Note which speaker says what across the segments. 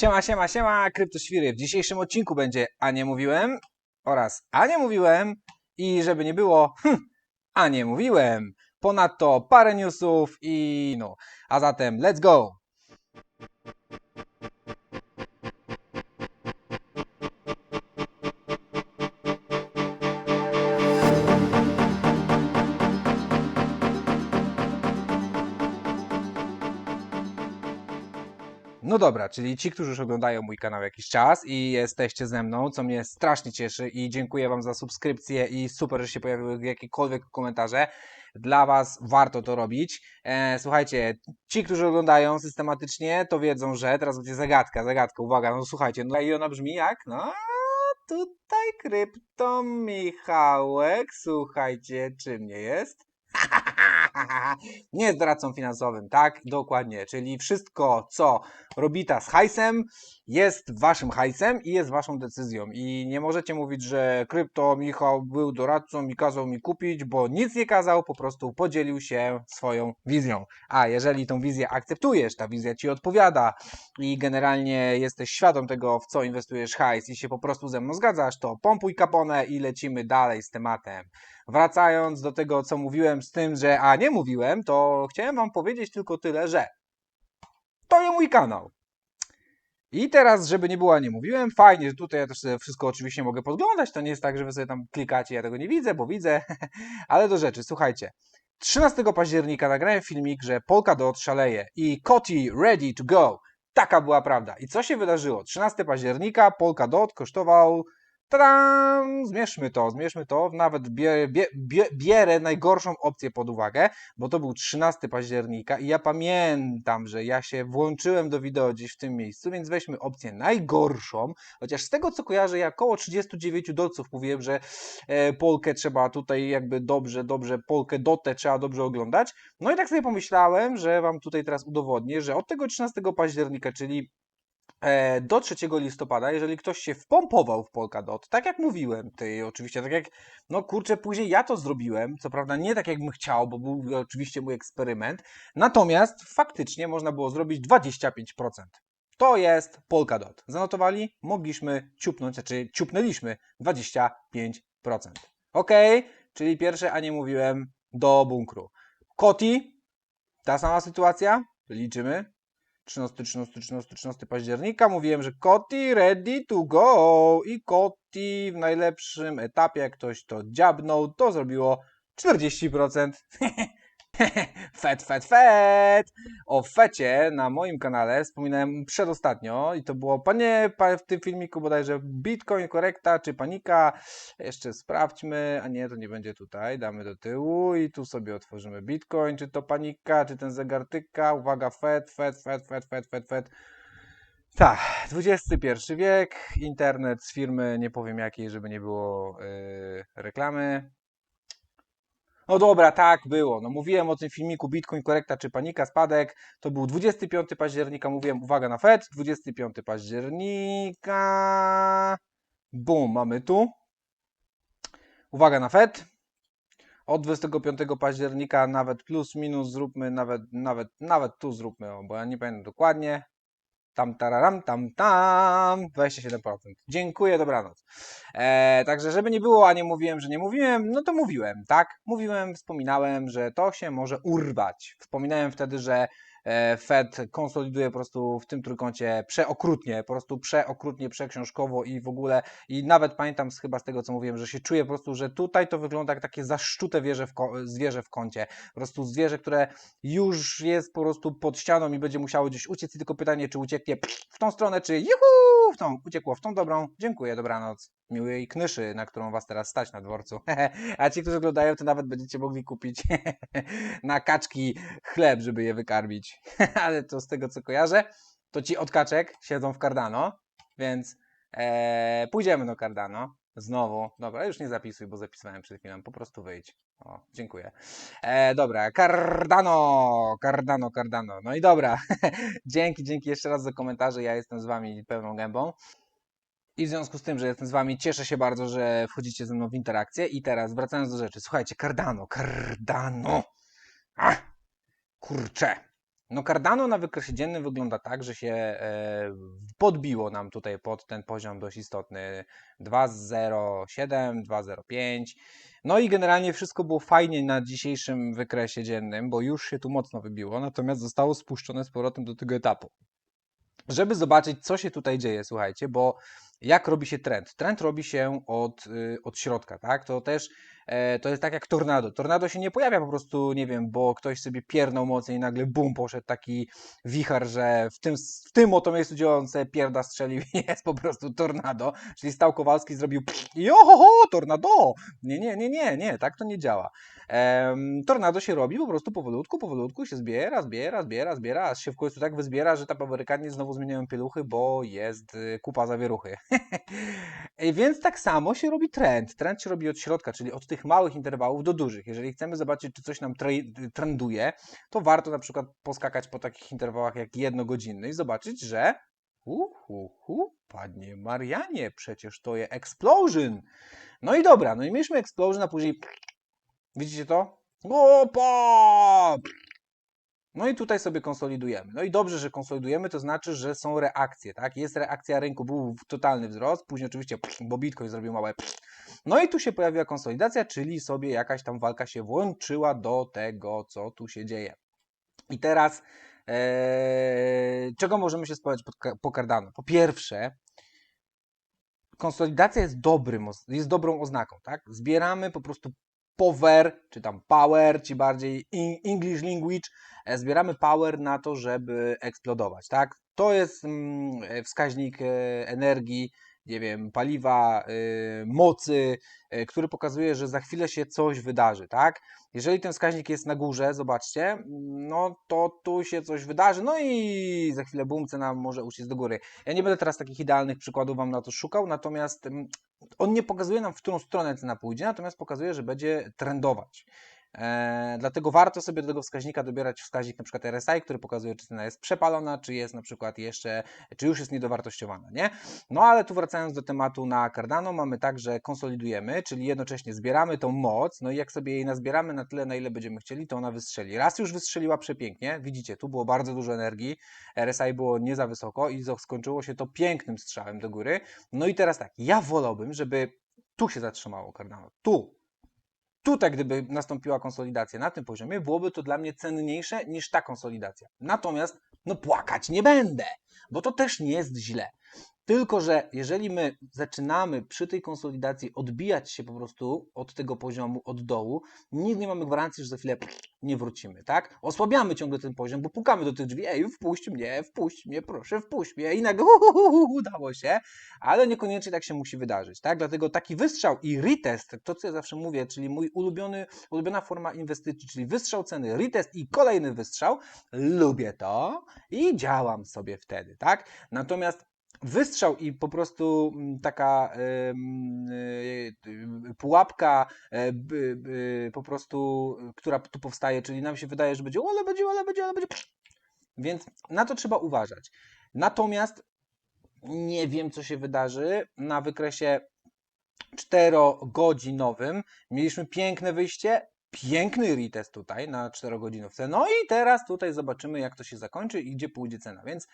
Speaker 1: Siema, siema, siema, kryptoświry. W dzisiejszym odcinku będzie A nie mówiłem oraz A nie mówiłem i żeby nie było, hm, A nie mówiłem. Ponadto parę newsów i no. A zatem let's go! Dobra, czyli ci, którzy już oglądają mój kanał jakiś czas i jesteście ze mną, co mnie strasznie cieszy i dziękuję Wam za subskrypcję i super, że się pojawiły jakiekolwiek komentarze. Dla Was warto to robić. E, słuchajcie, ci, którzy oglądają systematycznie, to wiedzą, że teraz będzie zagadka, zagadka, uwaga, no słuchajcie, no i ona brzmi jak? No tutaj krypto Michałek, słuchajcie, czym nie jest? nie jest doradcą finansowym, tak? Dokładnie. Czyli wszystko, co robita z hajsem, jest waszym hajsem i jest waszą decyzją. I nie możecie mówić, że krypto Michał był doradcą i kazał mi kupić, bo nic nie kazał, po prostu podzielił się swoją wizją. A jeżeli tą wizję akceptujesz, ta wizja ci odpowiada i generalnie jesteś świadom tego, w co inwestujesz hajs i się po prostu ze mną zgadzasz, to pompuj kaponę i lecimy dalej z tematem. Wracając do tego, co mówiłem z tym, że a nie mówiłem, to chciałem wam powiedzieć tylko tyle, że to jest mój kanał. I teraz, żeby nie było, nie mówiłem, fajnie, że tutaj ja też wszystko oczywiście mogę podglądać, to nie jest tak, że wy sobie tam klikacie, ja tego nie widzę, bo widzę, ale do rzeczy, słuchajcie. 13 października nagrałem filmik, że Polkadot szaleje i Koti ready to go. Taka była prawda. I co się wydarzyło? 13 października Polkadot kosztował Tadam! Zmierzmy to, zmierzmy to. Nawet bie, bie, bie, bierę najgorszą opcję pod uwagę, bo to był 13 października i ja pamiętam, że ja się włączyłem do wideo gdzieś w tym miejscu, więc weźmy opcję najgorszą. Chociaż z tego co kojarzę, ja około 39 dolców mówiłem, że e, Polkę trzeba tutaj jakby dobrze, dobrze, Polkę dotę trzeba dobrze oglądać. No i tak sobie pomyślałem, że wam tutaj teraz udowodnię, że od tego 13 października, czyli do 3 listopada, jeżeli ktoś się wpompował w Polkadot, tak jak mówiłem, ty oczywiście, tak jak, no kurczę, później ja to zrobiłem, co prawda nie tak jakbym chciał, bo był oczywiście mój eksperyment, natomiast faktycznie można było zrobić 25%. To jest Polkadot. Zanotowali? Mogliśmy ciupnąć, znaczy ciupnęliśmy 25%. Ok, czyli pierwsze, a nie mówiłem, do bunkru. Koti, ta sama sytuacja, liczymy, 13, 13, 13, 13 października mówiłem, że Koti ready to go i Koti w najlepszym etapie, jak ktoś to dziabnął, to zrobiło 40%. fet, fet, fet! O fecie na moim kanale wspominałem przedostatnio i to było panie w tym filmiku bodajże Bitcoin korekta czy panika. Jeszcze sprawdźmy, a nie, to nie będzie tutaj. Damy do tyłu i tu sobie otworzymy Bitcoin, czy to panika, czy ten zegartyka. Uwaga, fet, fet, fet, fet, fet, fet, fet. Tak, XXI wiek, internet z firmy, nie powiem jakiej, żeby nie było yy, reklamy. No dobra, tak było. No mówiłem o tym filmiku Bitcoin, korekta czy panika, spadek. To był 25 października, mówiłem uwaga na Fed. 25 października. Bum, mamy tu. Uwaga na Fed. Od 25 października nawet plus minus zróbmy, nawet, nawet, nawet tu zróbmy, bo ja nie pamiętam dokładnie. Tam, tararam, tam, tam. 27%. Dziękuję, dobranoc. E, także, żeby nie było, a nie mówiłem, że nie mówiłem, no to mówiłem, tak? Mówiłem, wspominałem, że to się może urwać. Wspominałem wtedy, że Fed konsoliduje po prostu w tym trójkącie przeokrutnie, po prostu przeokrutnie, przeksiążkowo i w ogóle, i nawet pamiętam chyba z tego, co mówiłem, że się czuję po prostu, że tutaj to wygląda jak takie zaszczute wieże w zwierzę w kącie. Po prostu zwierzę, które już jest po prostu pod ścianą i będzie musiało gdzieś uciec i tylko pytanie, czy ucieknie w tą stronę, czy juhu, w tą, uciekło w tą dobrą. Dziękuję, dobranoc miłej knyszy, na którą was teraz stać na dworcu. A ci, którzy oglądają, to nawet będziecie mogli kupić na kaczki chleb, żeby je wykarmić. Ale to z tego, co kojarzę, to ci od kaczek siedzą w Cardano, więc e, pójdziemy do Cardano. Znowu. Dobra, już nie zapisuj, bo zapisywałem przed chwilą. Po prostu wyjdź. O, dziękuję. E, dobra, Cardano, Cardano, Cardano. No i dobra. dzięki, dzięki jeszcze raz za komentarze. Ja jestem z wami pełną gębą. I w związku z tym, że jestem z Wami, cieszę się bardzo, że wchodzicie ze mną w interakcję. I teraz wracając do rzeczy. Słuchajcie, Cardano, Cardano. Ach, kurczę. No Cardano na wykresie dziennym wygląda tak, że się e, podbiło nam tutaj pod ten poziom dość istotny 2.07, 2.05. No i generalnie wszystko było fajnie na dzisiejszym wykresie dziennym, bo już się tu mocno wybiło, natomiast zostało spuszczone z powrotem do tego etapu. Żeby zobaczyć, co się tutaj dzieje, słuchajcie, bo jak robi się trend? Trend robi się od, y, od środka, tak? To też to jest tak jak tornado. Tornado się nie pojawia po prostu, nie wiem, bo ktoś sobie piernął mocniej i nagle bum, poszedł taki wichar, że w tym, w tym oto miejscu, gdzie on sobie pierda strzelił, jest po prostu tornado. Czyli stał Kowalski, zrobił johoho, tornado! Nie, nie, nie, nie, nie, tak to nie działa. Tornado się robi po prostu powolutku, powolutku się zbiera, zbiera, zbiera, zbiera, aż się w końcu tak wyzbiera, że tam Amerykanie znowu zmieniają pieluchy, bo jest y, kupa zawieruchy. I Więc tak samo się robi trend. Trend się robi od środka, czyli od tych małych interwałów do dużych. Jeżeli chcemy zobaczyć, czy coś nam tre- trenduje, to warto na przykład poskakać po takich interwałach jak jednogodzinny i zobaczyć, że uhu, panie Marianie, przecież to jest explosion. No i dobra, no i mieliśmy explosion, a później widzicie to? Opa! No i tutaj sobie konsolidujemy. No i dobrze, że konsolidujemy, to znaczy, że są reakcje, tak? Jest reakcja rynku, był totalny wzrost, później oczywiście, bo Bitcoin zrobił małe. No i tu się pojawiła konsolidacja, czyli sobie jakaś tam walka się włączyła do tego, co tu się dzieje. I teraz, ee, czego możemy się spodziewać pod, ka- po Cardano? Po pierwsze, konsolidacja jest dobrym, jest dobrą oznaką, tak? Zbieramy po prostu power, czy tam power, ci bardziej English language, e, zbieramy power na to, żeby eksplodować, tak? To jest mm, e, wskaźnik e, energii, nie wiem, paliwa, e, mocy, e, który pokazuje, że za chwilę się coś wydarzy, tak? Jeżeli ten wskaźnik jest na górze, zobaczcie, no to tu się coś wydarzy, no i za chwilę bum, cena może uciec do góry. Ja nie będę teraz takich idealnych przykładów Wam na to szukał, natomiast mm, on nie pokazuje nam, w którą stronę cena pójdzie, natomiast pokazuje, że będzie trendować. E, dlatego warto sobie do tego wskaźnika dobierać wskaźnik na przykład RSI, który pokazuje, czy cena jest przepalona, czy jest na przykład jeszcze, czy już jest niedowartościowana, nie? No ale tu wracając do tematu na Cardano, mamy tak, że konsolidujemy, czyli jednocześnie zbieramy tą moc, no i jak sobie jej nazbieramy na tyle, na ile będziemy chcieli, to ona wystrzeli. Raz już wystrzeliła przepięknie, widzicie, tu było bardzo dużo energii, RSI było nie za wysoko i skończyło się to pięknym strzałem do góry. No i teraz tak, ja wolałbym, żeby tu się zatrzymało Cardano, tu, Tutaj, gdyby nastąpiła konsolidacja na tym poziomie, byłoby to dla mnie cenniejsze niż ta konsolidacja. Natomiast, no płakać nie będę, bo to też nie jest źle. Tylko, że jeżeli my zaczynamy przy tej konsolidacji odbijać się po prostu od tego poziomu, od dołu, nigdy nie mamy gwarancji, że za chwilę nie wrócimy, tak? Osłabiamy ciągle ten poziom, bo pukamy do tych drzwi, ej, wpuść mnie, wpuść mnie, proszę, wpuść mnie i nagle hu, hu, hu, udało się, ale niekoniecznie tak się musi wydarzyć, tak? Dlatego taki wystrzał i retest, to co ja zawsze mówię, czyli mój ulubiony, ulubiona forma inwestycji, czyli wystrzał ceny, retest i kolejny wystrzał, lubię to i działam sobie wtedy, tak? Natomiast wystrzał i po prostu mm, taka y, y, pułapka e, by, po prostu, która tu powstaje, czyli nam się wydaje, że będzie, ale będzie, ale będzie, ale będzie. Więc na to trzeba uważać. Natomiast nie wiem, co się wydarzy na wykresie 4-godzinowym. Mieliśmy piękne wyjście, piękny retest tutaj na 4-godzinówce. No i teraz tutaj zobaczymy, jak to się zakończy i gdzie pójdzie cena. Więc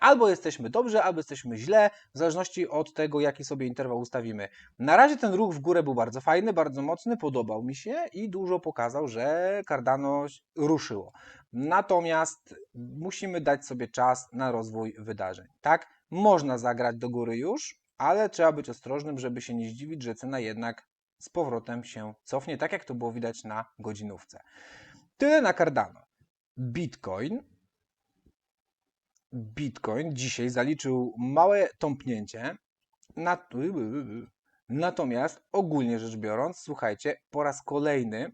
Speaker 1: albo jesteśmy dobrze, albo jesteśmy źle, w zależności od tego, jaki sobie interwał ustawimy. Na razie ten ruch w górę był bardzo fajny, bardzo mocny, podobał mi się i dużo pokazał, że Cardano ruszyło. Natomiast musimy dać sobie czas na rozwój wydarzeń. Tak, można zagrać do góry już, ale trzeba być ostrożnym, żeby się nie zdziwić, że cena jednak z powrotem się cofnie, tak jak to było widać na godzinówce. Tyle na Cardano. Bitcoin Bitcoin dzisiaj zaliczył małe tąpnięcie. Nat- Natomiast ogólnie rzecz biorąc, słuchajcie, po raz kolejny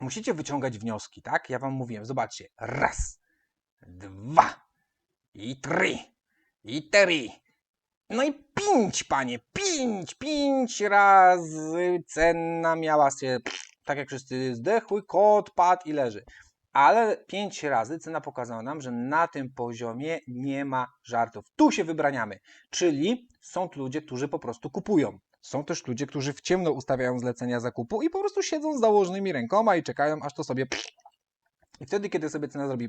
Speaker 1: musicie wyciągać wnioski, tak? Ja wam mówiłem, zobaczcie. Raz, dwa i trzy i cztery. No i pięć, panie, pięć, pięć razy cena miała się, tak jak wszyscy zdechły, kot padł i leży ale pięć razy cena pokazała nam, że na tym poziomie nie ma żartów. Tu się wybraniamy, czyli są tu ludzie, którzy po prostu kupują. Są też ludzie, którzy w ciemno ustawiają zlecenia zakupu i po prostu siedzą z założonymi rękoma i czekają, aż to sobie I wtedy, kiedy sobie cena zrobi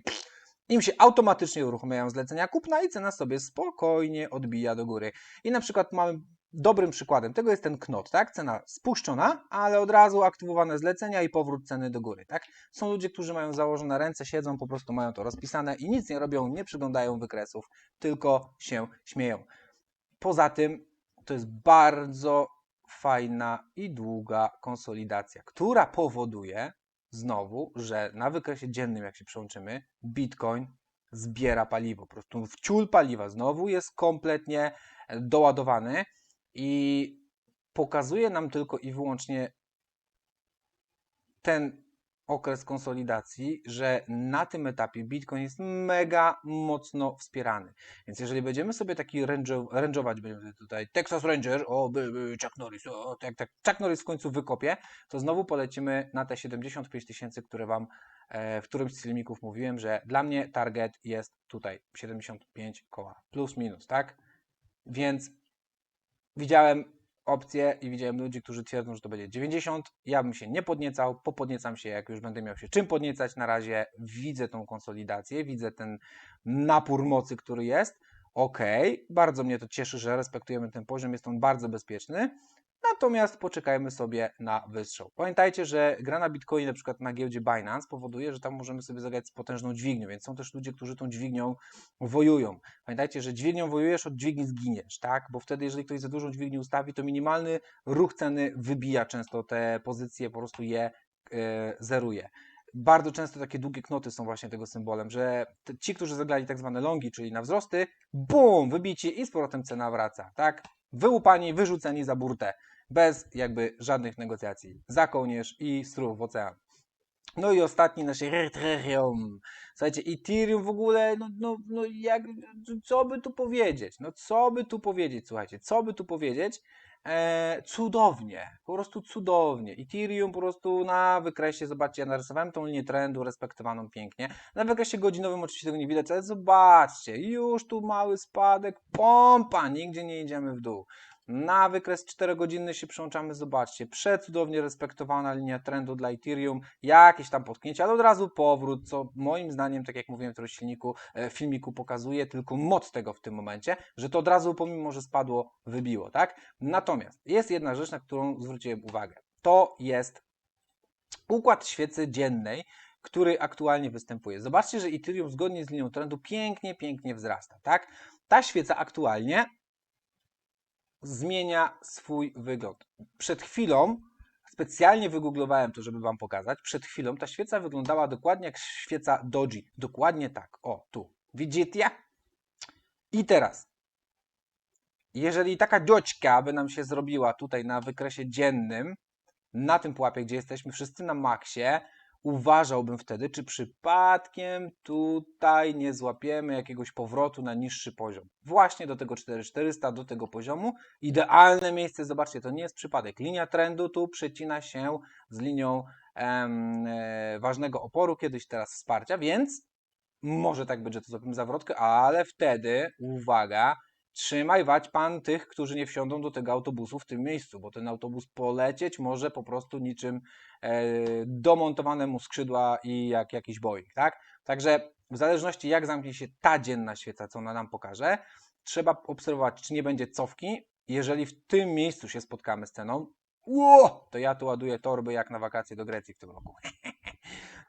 Speaker 1: im się automatycznie uruchamiają zlecenia kupna i cena sobie spokojnie odbija do góry. I na przykład mamy dobrym przykładem tego jest ten knot, tak? Cena spuszczona, ale od razu aktywowane zlecenia i powrót ceny do góry, tak? Są ludzie, którzy mają założone ręce, siedzą, po prostu mają to rozpisane i nic nie robią, nie przyglądają wykresów, tylko się śmieją. Poza tym to jest bardzo fajna i długa konsolidacja, która powoduje znowu, że na wykresie dziennym, jak się przełączymy, Bitcoin zbiera paliwo. Po prostu wciul paliwa znowu jest kompletnie doładowany i pokazuje nam tylko i wyłącznie ten okres konsolidacji, że na tym etapie Bitcoin jest mega mocno wspierany. Więc jeżeli będziemy sobie taki range'o- range'ować, będziemy tutaj Texas Ranger, o, Chuck Norris, o, tak, tak, Chuck Norris w końcu wykopie, to znowu polecimy na te 75 tysięcy, które Wam e, w którymś z filmików mówiłem, że dla mnie target jest tutaj 75 koła, plus minus, tak? Więc widziałem opcje i widziałem ludzi, którzy twierdzą, że to będzie 90. Ja bym się nie podniecał, popodniecam się, jak już będę miał się czym podniecać. Na razie widzę tą konsolidację, widzę ten napór mocy, który jest. Ok, bardzo mnie to cieszy, że respektujemy ten poziom, jest on bardzo bezpieczny. Natomiast poczekajmy sobie na wystrzał. Pamiętajcie, że gra na Bitcoin na przykład na giełdzie Binance powoduje, że tam możemy sobie zagrać z potężną dźwignią, więc są też ludzie, którzy tą dźwignią wojują. Pamiętajcie, że dźwignią wojujesz, od dźwigni zginiesz, tak? Bo wtedy, jeżeli ktoś za dużą dźwignię ustawi, to minimalny ruch ceny wybija często te pozycje, po prostu je e, zeruje. Bardzo często takie długie knoty są właśnie tego symbolem, że ci, którzy zagrali tak zwane longi, czyli na wzrosty, bum, wybici i z powrotem cena wraca, tak? Wyłupani, wyrzuceni za burtę, bez jakby żadnych negocjacji. Za kołnierz i strów w ocean. No i ostatni nasz Ethereum. Słuchajcie, Ethereum w ogóle, no, no, no jak, co by tu powiedzieć? No co by tu powiedzieć, słuchajcie, co by tu powiedzieć? E, cudownie, po prostu cudownie. Ethereum po prostu na wykresie, zobaczcie, ja narysowałem tą linię trendu respektowaną pięknie. Na wykresie godzinowym oczywiście tego nie widać, ale zobaczcie, już tu mały spadek, pompa, nigdzie nie idziemy w dół. Na wykres 4-godzinny się przełączamy, zobaczcie, przecudownie respektowana linia trendu dla Ethereum, jakieś tam potknięcie, ale od razu powrót, co moim zdaniem, tak jak mówiłem w którymś filmiku, e, filmiku pokazuje tylko moc tego w tym momencie, że to od razu pomimo, że spadło, wybiło, tak? Natomiast jest jedna rzecz, na którą zwróciłem uwagę. To jest układ świecy dziennej, który aktualnie występuje. Zobaczcie, że Ethereum zgodnie z linią trendu pięknie, pięknie wzrasta, tak? Ta świeca aktualnie zmienia swój wygląd. Przed chwilą, specjalnie wygooglowałem to, żeby Wam pokazać, przed chwilą ta świeca wyglądała dokładnie jak świeca Doji. Dokładnie tak. O, tu. Widzicie? I teraz, jeżeli taka dzioćka by nam się zrobiła tutaj na wykresie dziennym, na tym pułapie, gdzie jesteśmy wszyscy na maksie, uważałbym wtedy, czy przypadkiem tutaj nie złapiemy jakiegoś powrotu na niższy poziom. Właśnie do tego 4400, do tego poziomu. Idealne miejsce, zobaczcie, to nie jest przypadek. Linia trendu tu przecina się z linią em, e, ważnego oporu, kiedyś teraz wsparcia, więc może tak być, że to zrobimy zawrotkę, ale wtedy, uwaga, trzymaj wać pan tych, którzy nie wsiądą do tego autobusu w tym miejscu, bo ten autobus polecieć może po prostu niczym e, domontowane mu skrzydła i jak jakiś Boeing, tak? Także w zależności jak zamknie się ta dzienna świeca, co ona nam pokaże, trzeba obserwować, czy nie będzie cofki. Jeżeli w tym miejscu się spotkamy z ceną, ło, to ja tu ładuję torby jak na wakacje do Grecji w tym roku.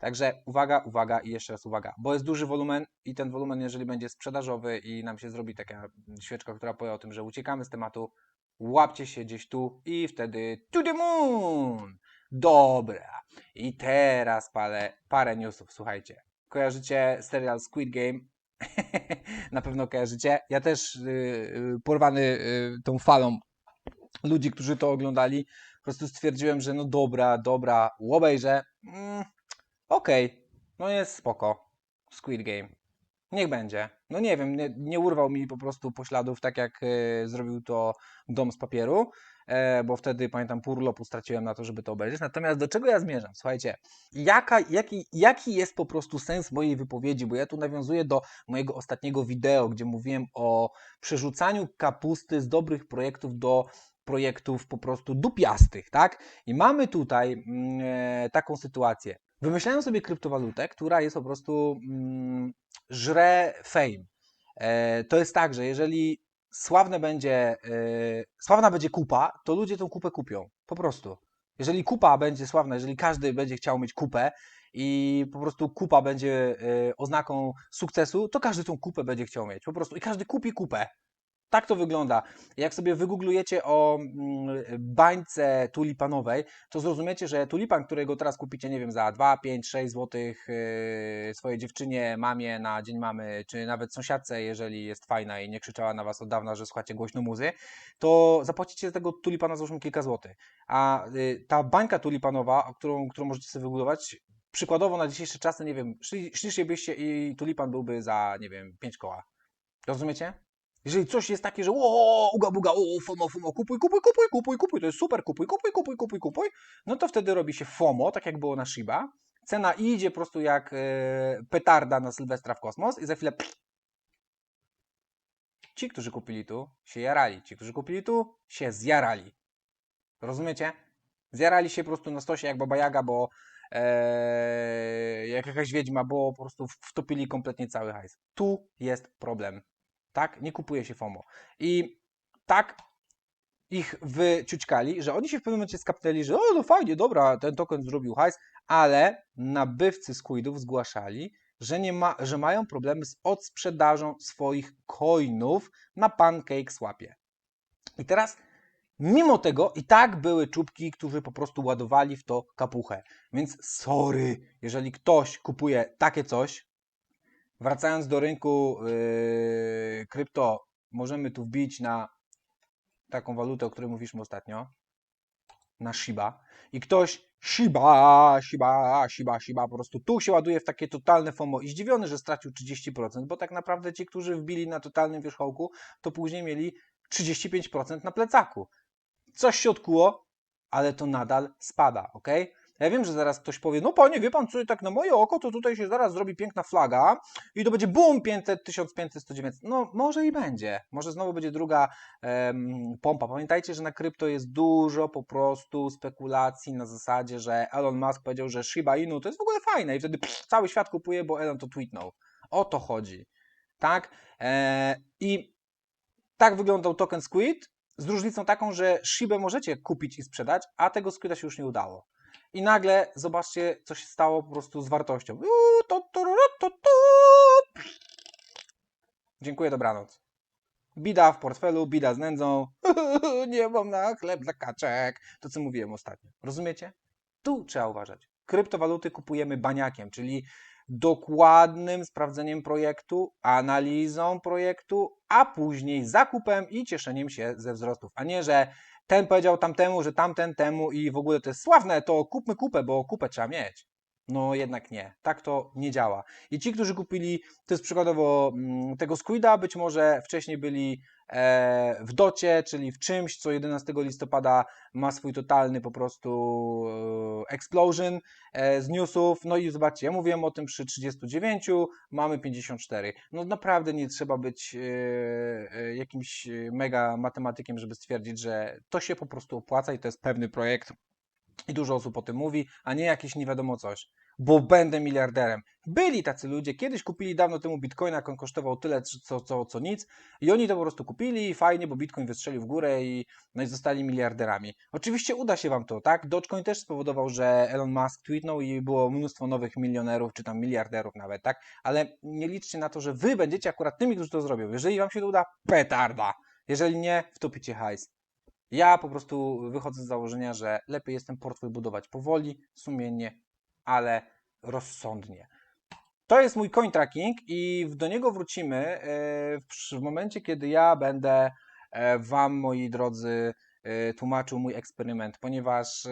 Speaker 1: Także uwaga, uwaga i jeszcze raz uwaga, bo jest duży wolumen i ten wolumen, jeżeli będzie sprzedażowy i nam się zrobi taka świeczka, która powie o tym, że uciekamy z tematu, łapcie się gdzieś tu i wtedy to the moon! Dobra. I teraz parę, parę newsów, słuchajcie. Kojarzycie serial Squid Game? Na pewno kojarzycie. Ja też yy, porwany yy, tą falą ludzi, którzy to oglądali, po prostu stwierdziłem, że no dobra, dobra, obejrzę. Mm, Okej, no jest spoko. Squid Game. Niech będzie. No nie wiem, nie, nie urwał mi po prostu pośladów tak jak e, zrobił to Dom z papieru, e, bo wtedy pamiętam pół urlopu straciłem na to, żeby to obejrzeć. Natomiast do czego ja zmierzam? Słuchajcie, jaka, jaki, jaki jest po prostu sens mojej wypowiedzi, bo ja tu nawiązuję do mojego ostatniego wideo, gdzie mówiłem o przerzucaniu kapusty z dobrych projektów do projektów po prostu dupiastych, tak? I mamy tutaj mm, e, taką sytuację. Wymyślają sobie kryptowalutę, która jest po prostu mm, żre fame. E, to jest tak, że jeżeli sławne będzie, e, sławna będzie kupa, to ludzie tą kupę kupią. Po prostu. Jeżeli kupa będzie sławna, jeżeli każdy będzie chciał mieć kupę i po prostu kupa będzie e, oznaką sukcesu, to każdy tą kupę będzie chciał mieć. Po prostu. I każdy kupi kupę. Tak to wygląda. Jak sobie wygooglujecie o mm, bańce tulipanowej, to zrozumiecie, że tulipan, którego teraz kupicie, nie wiem, za 2, 5, 6 zł swojej dziewczynie, mamie na dzień mamy, czy nawet sąsiadce, jeżeli jest fajna i nie krzyczała na was od dawna, że słuchacie głośno muzy, to zapłacicie za tego tulipana załóżmy kilka złotych. A yy, ta bańka tulipanowa, którą, którą możecie sobie wygooglować, przykładowo na dzisiejsze czasy, nie wiem, szli, szliście i tulipan byłby za, nie wiem, 5 koła. Rozumiecie? Jeżeli coś jest takie, że o, uga buga, o, FOMO, FOMO, kupuj, kupuj, kupuj, kupuj, kupuj, to jest super, kupuj, kupuj, kupuj, kupuj, kupuj, no to wtedy robi się FOMO, tak jak było na Shiba. Cena idzie po prostu jak e, petarda na Sylwestra w kosmos i za chwilę pff. Ci, którzy kupili tu, się jarali. Ci, którzy kupili tu, się zjarali. Rozumiecie? Zjarali się po prostu na stosie jak Baba Jaga, bo e, jak jakaś wiedźma, bo po prostu wtopili kompletnie cały hajs. Tu jest problem tak? Nie kupuje się FOMO. I tak ich wyciućkali, że oni się w pewnym momencie skapnęli, że o, no fajnie, dobra, ten token zrobił hajs, ale nabywcy squidów zgłaszali, że, nie ma, że mają problemy z odsprzedażą swoich coinów na Pancake Swapie. I teraz Mimo tego i tak były czubki, którzy po prostu ładowali w to kapuchę. Więc sorry, jeżeli ktoś kupuje takie coś, Wracając do rynku yy, krypto, możemy tu wbić na taką walutę, o której mówiliśmy ostatnio, na Shiba. I ktoś Shiba, Shiba, Shiba, Shiba, po prostu tu się ładuje w takie totalne FOMO i zdziwiony, że stracił 30%, bo tak naprawdę ci, którzy wbili na totalnym wierzchołku, to później mieli 35% na plecaku. Coś się odkuło, ale to nadal spada, ok? Ja wiem, że zaraz ktoś powie, no panie, wie pan co, tak na moje oko, to tutaj się zaraz zrobi piękna flaga i to będzie boom 500, 1500, 109. No może i będzie. Może znowu będzie druga pompa. Pamiętajcie, że na krypto jest dużo po prostu spekulacji na zasadzie, że Elon Musk powiedział, że Shiba Inu to jest w ogóle fajne i wtedy pff, cały świat kupuje, bo Elon to tweetnął. O to chodzi. Tak? E, I tak wyglądał token Squid, z różnicą taką, że Shibę możecie kupić i sprzedać, a tego Squida się już nie udało i nagle zobaczcie, co się stało po prostu z wartością. Dziękuję, dobranoc. Bida w portfelu, bida z nędzą. Nie mam na chleb dla kaczek. To, co mówiłem ostatnio. Rozumiecie? Tu trzeba uważać. Kryptowaluty kupujemy baniakiem, czyli dokładnym sprawdzeniem projektu, analizą projektu, a później zakupem i cieszeniem się ze wzrostów. A nie, że ten powiedział tamtemu, że tamten temu i w ogóle to jest sławne, to kupmy kupę, bo kupę trzeba mieć. No jednak nie, tak to nie działa. I ci, którzy kupili, to jest przykładowo mm, tego Squida, być może wcześniej byli w docie, czyli w czymś, co 11 listopada ma swój totalny po prostu e, explosion e, z newsów. No i zobaczcie, ja mówiłem o tym przy 39, mamy 54. No naprawdę nie trzeba być jakimś mega matematykiem, żeby stwierdzić, że to się po prostu opłaca i to jest pewny projekt, i dużo osób o tym mówi, a nie jakieś nie wiadomo coś, bo będę miliarderem. Byli tacy ludzie, kiedyś kupili dawno temu bitcoina, jak on kosztował tyle, co, co, co nic, i oni to po prostu kupili fajnie, bo bitcoin wystrzelił w górę i, no i zostali miliarderami. Oczywiście uda się wam to, tak? Dogecoin też spowodował, że Elon Musk tweetnął i było mnóstwo nowych milionerów, czy tam miliarderów nawet, tak? Ale nie liczcie na to, że wy będziecie akurat tymi, którzy to zrobią. Jeżeli wam się to uda, petarda. Jeżeli nie, wtopicie hajs. Ja po prostu wychodzę z założenia, że lepiej jest ten portfel budować powoli, sumiennie, ale rozsądnie. To jest mój coin tracking i do niego wrócimy e, w momencie, kiedy ja będę e, Wam, moi drodzy, e, tłumaczył mój eksperyment, ponieważ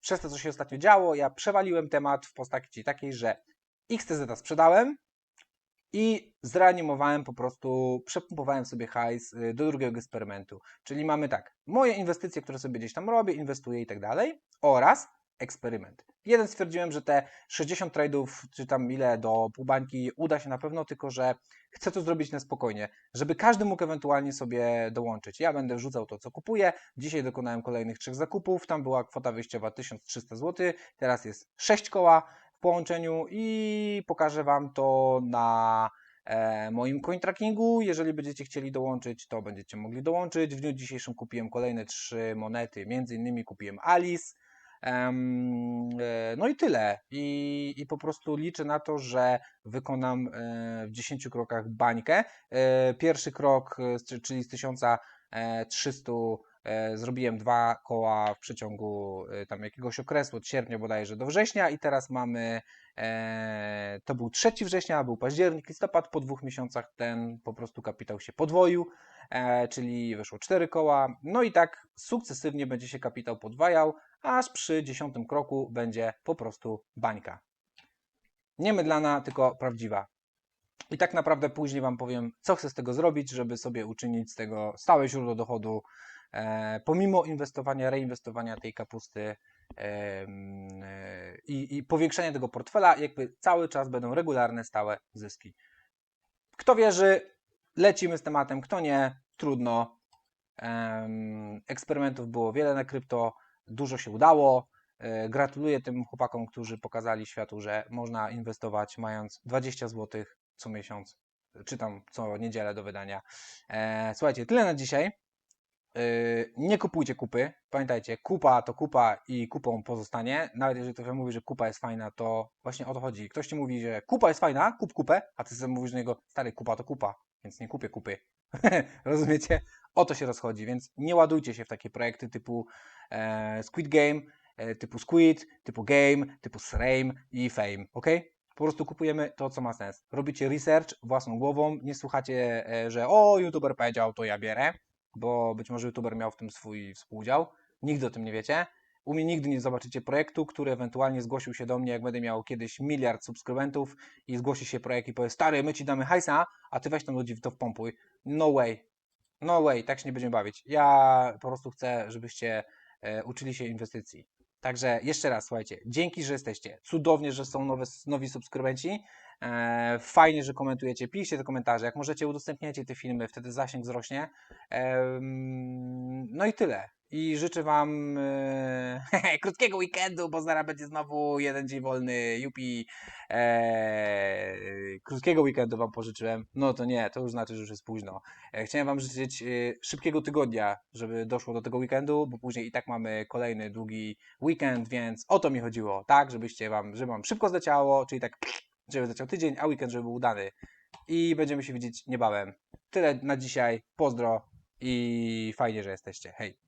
Speaker 1: przez to, co się ostatnio działo, ja przewaliłem temat w postaci takiej, że XTZ sprzedałem, i zreanimowałem po prostu, przepumpowałem sobie hajs do drugiego eksperymentu. Czyli mamy tak, moje inwestycje, które sobie gdzieś tam robię, inwestuję i tak dalej, oraz eksperyment. Jeden stwierdziłem, że te 60 tradeów, czy tam ile do pół bańki uda się na pewno, tylko że chcę to zrobić na spokojnie, żeby każdy mógł ewentualnie sobie dołączyć. Ja będę wrzucał to, co kupuję. Dzisiaj dokonałem kolejnych trzech zakupów. Tam była kwota wyjściowa 1300 zł, teraz jest 6 koła w połączeniu i pokażę Wam to na e, moim coin trackingu. Jeżeli będziecie chcieli dołączyć, to będziecie mogli dołączyć. W dniu dzisiejszym kupiłem kolejne trzy monety, między innymi kupiłem Alice. E, No i tyle. I, I po prostu liczę na to, że wykonam e, w 10 krokach bańkę. E, Pierwszy krok, czyli z 1300 e, zrobiłem dwa koła w przeciągu tam jakiegoś okresu, od sierpnia bodajże do września i teraz mamy, to był 3 września, był październik, listopad, po dwóch miesiącach ten po prostu kapitał się podwoił, czyli wyszło 4 koła, no i tak sukcesywnie będzie się kapitał podwajał, aż przy dziesiątym kroku będzie po prostu bańka. Nie mydlana, tylko prawdziwa. I tak naprawdę później Wam powiem, co chcę z tego zrobić, żeby sobie uczynić z tego stałe źródło dochodu, e, pomimo inwestowania, reinwestowania tej kapusty em, e, i, i powiększenia tego portfela, jakby cały czas będą regularne, stałe zyski. Kto wierzy, lecimy z tematem, kto nie, trudno. Eksperymentów było wiele na krypto, dużo się udało. E, Gratuluję tym chłopakom, którzy pokazali światu, że można inwestować mając 20 zł co miesiąc, czy tam co niedzielę do wydania. E, Słuchajcie, tyle na dzisiaj. E, Nie kupujcie kupy. Pamiętajcie, kupa to kupa i kupą pozostanie. Nawet jeżeli ktoś mówi, że kupa jest fajna, to właśnie o to chodzi. Ktoś ci mówi, że kupa jest fajna, kup kupę, a ty sobie mówisz do niego, stary, kupa to kupa, więc nie kupię kupy. Rozumiecie? O to się rozchodzi, więc nie ładujcie się w takie projekty typu e, Squid Game, e, typu Squid, typu Game, typu Srame i Fame, ok? Po prostu kupujemy to, co ma sens. Robicie research własną głową, nie słuchacie, e, że o, youtuber powiedział, to ja bierę, bo być może youtuber miał w tym swój współudział. Nigdy o tym nie wiecie. U mnie nigdy nie zobaczycie projektu, który ewentualnie zgłosił się do mnie, jak będę miał kiedyś miliard subskrybentów i zgłosi się projekt i powie, stary, my ci damy hajsa, a ty weź tam ludzi w to wpompuj. No way. No way, tak się nie będziemy bawić. Ja po prostu chcę, żebyście e, uczyli się inwestycji. Także jeszcze raz, słuchajcie, dzięki, że jesteście. Cudownie, że są nowe, nowi subskrybenci. E, fajnie, że komentujecie. Piszcie te komentarze. Jak możecie, udostępniajcie te filmy, wtedy zasięg wzrośnie. No i tyle. I życzę Wam e, krótkiego weekendu, bo zaraz będzie znowu jeden dzień wolny. Jupi. E, krótkiego weekendu Wam pożyczyłem. No to nie, to już znaczy, że już jest późno. E, chciałem Wam życzyć e, szybkiego tygodnia, żeby doszło do tego weekendu, bo później i tak mamy kolejny długi weekend, więc o to mi chodziło, tak? Żebyście Wam, żeby Wam szybko zleciało, czyli tak, żeby zleciał tydzień, a weekend, żeby był udany. I będziemy się widzieć niebawem. Tyle na dzisiaj. Pozdro i fajnie, że jesteście. Hej.